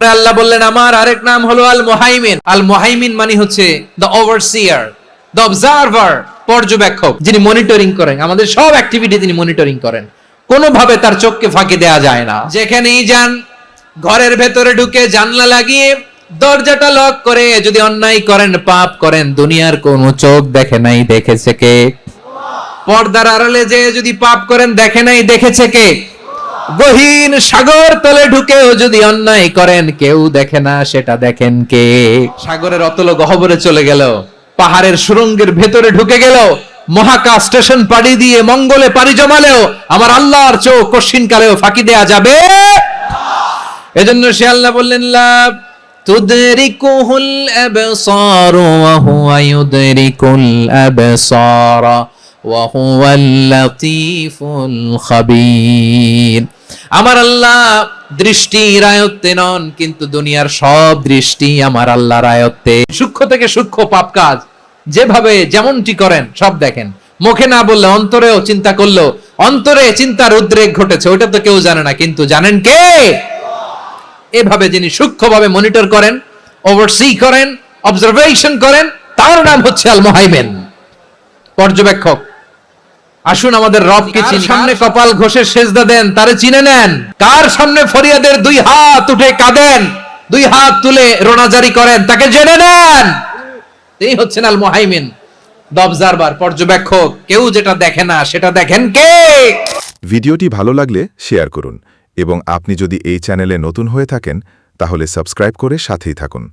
আল্লাহ বললেন, আমার আরেক নাম হলো আল মোহাইমিন আল মোহাইমিন মানে হচ্ছে দ্য ওভারসিয়ার দ্য অবজারভার পর্যবেক্ষক, যিনি মনিটরিং করেন। আমাদের সব অ্যাক্টিভিটি তিনি মনিটরিং করেন। কোনোভাবে তার চোখকে ফাঁকি দেয়া যায় না। যেখানেই যান, ঘরের ভেতরে ঢুকে জানলা লাগিয়ে দরজাটা লক করে যদি অন্যায় করেন, পাপ করেন, দুনিয়ার কোন চোখ দেখে নাই, দেখেছে কে? পর্দার আড়ালে যে যদি পাপ করেন, দেখে নাই, দেখেছে কে? গহীন সাগর তলে ঢুকেও যদি অন্যায় করেন, কেউ দেখে না, সেটা দেখেন কে? সাগরের অতল গহবরে চলে গেল, পাহাড়ের সুরঙ্গের ভেতরে ঢুকে গেল, মহাকাশ স্টেশন পাড়ি দিয়ে মঙ্গলে পাড়ি জমালেও, আমার আল্লাহর চোখ কশিন কালেও ফাঁকি দেয়া যাবে? এজন্য সে আল্লাহ বললেন, লা তুদরিকুহুল আমার আল্লাহ দৃষ্টির আয়ত্তে নন, কিন্তু দুনিয়ার সব দৃষ্টি আমার আল্লাহর আয়ত্তে সূক্ষ্ম থেকে সূক্ষ্ম পাপ কাজ। যেভাবে যেমনটি করেন, সব দেখেন। মুখে না বললে অন্তরেও চিন্তা করল অন্তরে চিন্তার উদ্রেক ঘটেছে ওটা তো কেউ জানে না, কিন্তু জানেন কে? এভাবে যিনি সূক্ষ্মভাবে মনিটর করেন ওভারসি করেন অবজারভেশন করেন, তার নাম হচ্ছে আল মোহাইমেন পর্যবেক্ষক আসুন আমাদের রবকে চিনি। সামনে কপাল ঘষে সেজদা দেন তারে চিনে নেন। কার সামনে ফরিয়াদের দুই হাত উঠে কাঁদেন দুই হাত তুলে রোনাজারি করেন তাকে জেনে নেন। এই হচ্ছেন আল মোহাইমিন দ্য অবজারভার পর্যবেক্ষক। কেউ যেটা দেখে না সেটা দেখেন কে? ভিডিওটি ভালো লাগলে শেয়ার করুন এবং আপনি যদি এই চ্যানেলে নতুন হয়ে থাকেন তাহলে সাবস্ক্রাইব করে সাথেই থাকুন।